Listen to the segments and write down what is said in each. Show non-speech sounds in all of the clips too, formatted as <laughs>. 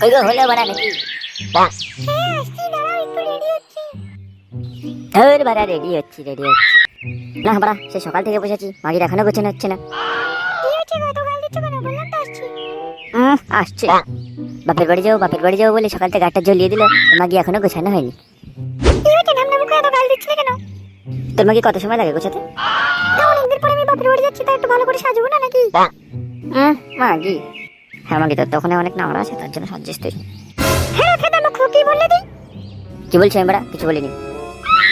কই গো হলো বাড়া নাকি? ধর বাড়া রেডি হচ্ছি রেডি হচ্ছি। না বাড়া সে সকাল থেকে বসেছি মাগির এখনও গোছানো হচ্ছে না। তো আসছি। বাপের বাড়ি যাও বাপের বাড়ি যাও বলে সকাল থেকে গাড়টা জ্বলিয়ে দিল মাগি এখনও গোছানো হয়নি। তোর মাগি কত সময় লাগে গোছাতে? অনেকদিন পরে আমি বাপের বাড়ি যাচ্ছি তাই একটু ভালো করে সাজবো না নাকি মাগি। হ্যাঁ মাগি তোর তখন অনেক নামরা আছে, তার জন্য সাজিস তুই। হ্যাঁ খেদা মুখ, কি বললে দি কি বলছি আমি কিছু বলিনি।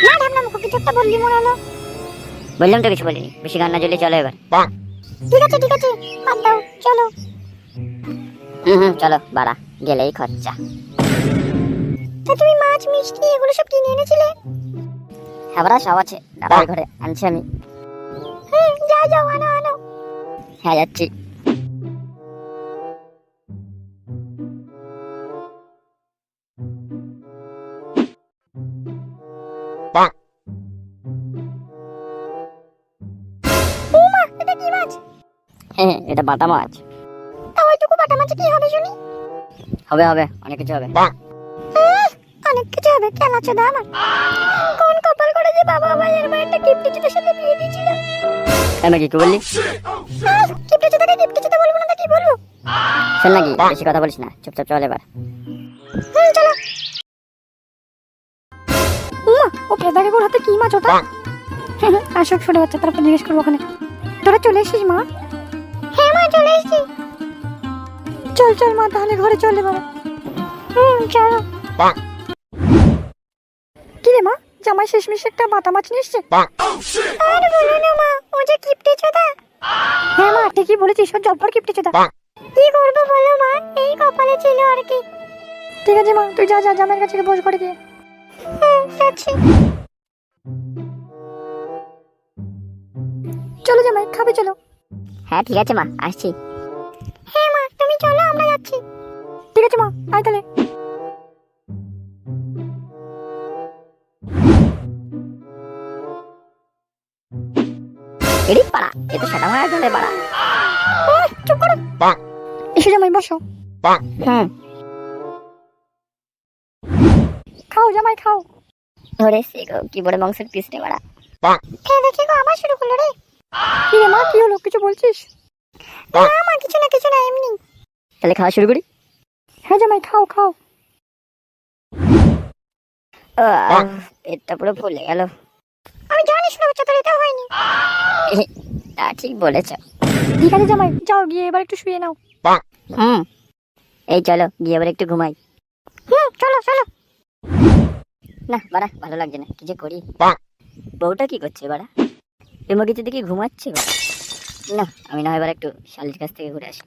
না নামনা মুখ, কিছু একটা বললি, মনে হলো। বললাম তো কিছু বলিনি। বেশি গান না জ্বলে চলো এবার। ঠিক আছে ঠিক আছে, বাদ দাও, চলো। হুম হুম, চলো, বাড়া, গেলেই খরচা। তা তুমি মাছ, মিষ্টি, এগুলো সব কিনে এনেছিলে? হ্যাঁ বাড়া সব আছে। দাদার ঘরে আনছি আমি। হুম, যাও যাও, আনো আনো। হ্যাঁ যাচ্ছি। এটা বাটা মাছ। তা ওইটুকু বাটা মাছ কি হবে শুনি? হবে হবে অনেক কিছু হবে। অনেক কিছু হবে কেন চোদা আমার? কোন কপাল করে যে বাবা ভাইয়ের মায়েরটা গিফট চোদার সাথে বিয়ে দিয়েছিল? আমি কি বললি? গিফট চোদাকে গিফট চোদা বলব না তো কি বলব? শোন নাকি বেশি কথা বলিস না চুপচাপ চল এবার। হুম চলো। উমা ও ফেদাকে গোর হাতে কি মাছ ওটা? আসুক ছোট বাচ্চা তারপর জিজ্ঞেস করব ওখানে। তোরা চলে হ্যাঁ মা? চলে এসেছি। চল চল মা তাহলে ঘরে চলে বাবা হুম চলো। কি রে মা জামাই শেষমেশ একটা বাটা মাছ নিয়ে এসছে? আর বলো না মা ও যে কিপটে চোদা। হ্যাঁ মা ঠিকই বলেছিস ও জব্বর কিপটে চোদা। কি করব বলো মা এই কপালে ছিল আর কি। ঠিক আছে মা তুই যা যা জামাইয়ের কাছে বস করে গিয়ে। হুম যাচ্ছি। চলো জামাই খাবে চলো। হ্যাঁ ঠিক আছে মা আসছি। হ্যাঁ মা তুমি চলো আমরা যাচ্ছি। ঠিক আছে মা আয় তাহলে। এড়ি পাড়া এ তো সেটা মারা চলে পাড়া। চুপ করো। এসে জামাই বসো। হুম। খাও জামাই খাও। ধরে সে কি বড় মাংসের পিস রে বাড়া খেয়ে দেখি গো আবার শুরু করল রে। কি রে মা কি হলো? কিছু বলছিস? না মা কিছু না কিছু না এমনি। তাহলে খাওয়া শুরু করি? হ্যাঁ জামাই খাও খাও। পেটটা পুরো ফুলে গেল। আমি জানি শুনে বাচ্চা তোর এটাও হয়নি। <laughs> তা ঠিক বলেছ। ঠিক আছে জামাই যাও গিয়ে এবার একটু শুয়ে নাও। হুম। এই চলো গিয়ে এবার একটু ঘুমাই। হুম চলো চলো। না বাড়া ভালো লাগছে না কি যে করি। বউটা কি করছে বাড়া? কিছু দেখি ঘুমাচ্ছে না আমি না এবার একটু শালির কাছ থেকে ঘুরে আসি।